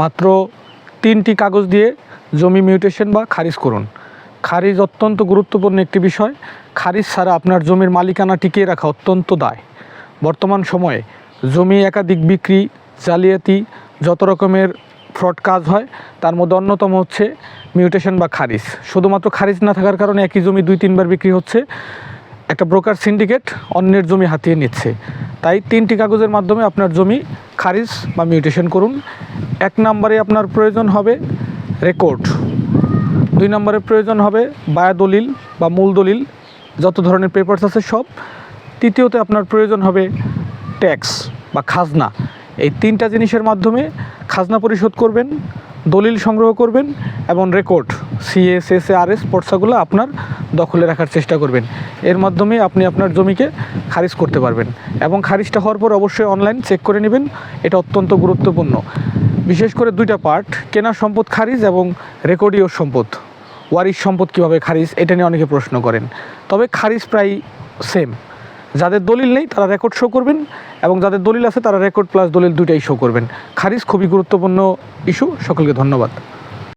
মাত্র তিনটি কাগজ দিয়ে জমি মিউটেশন বা খারিজ করুন। খারিজ অত্যন্ত গুরুত্বপূর্ণ একটি বিষয়। খারিজ ছাড়া আপনার জমির মালিকানা টিকিয়ে রাখা অত্যন্ত দায়। বর্তমান সময়ে জমি একাধিক বিক্রি, জালিয়াতি, যত রকমের ফ্রড কাজ হয়, তার মধ্যে অন্যতম হচ্ছে মিউটেশন বা খারিজ। শুধুমাত্র খারিজ না থাকার কারণে একই জমি দুই, তিনবার বিক্রি হচ্ছে। একটা ব্রোকার সিন্ডিকেট অন্যের জমি হাতিয়ে নিচ্ছে। তাই তিনটি কাগজের মাধ্যমে আপনার জমি খারিজ বা মিউটেশন করুন। এক নম্বরে আপনার প্রয়োজন হবে রেকর্ড। দুই নম্বরে প্রয়োজন হবে বায়া দলিল বা মূল দলিল। যত ধরনের পেপারস আছে সব। তৃতীয়তে আপনার প্রয়োজন হবে ট্যাক্স বা খাজনা। এই তিনটা জিনিসের মাধ্যমে খাজনা পরিশোধ করবেন, দলিল সংগ্রহ করবেন এবং record CS S R S পর্সাগুলো আপনার দখলে রাখার চেষ্টা করবেন। এর মাধ্যমে আপনি আপনার জমিকে খারিজ করতে পারবেন এবং খারিজটা হওয়ার পর অবশ্যই অনলাইন চেক করে নেবেন। এটা অত্যন্ত গুরুত্বপূর্ণ। বিশেষ করে দুইটা পার্ট কেনা সম্পদ খারিজ এবং রেকর্ডীয় সম্পদ। ওয়ারিশ সম্পদ কীভাবে খারিজ, এটা নিয়ে অনেকে প্রশ্ন করেন। তবে খারিজ প্রায় সেম যাদের দলিল নেই, তারা রেকর্ড শো করবেন এবং যাদের দলিল আছে, তারা রেকর্ড প্লাস দলিল দুইটাই শো করবেন। খারিজ খুবই গুরুত্বপূর্ণ ইস্যু সকলকে ধন্যবাদ।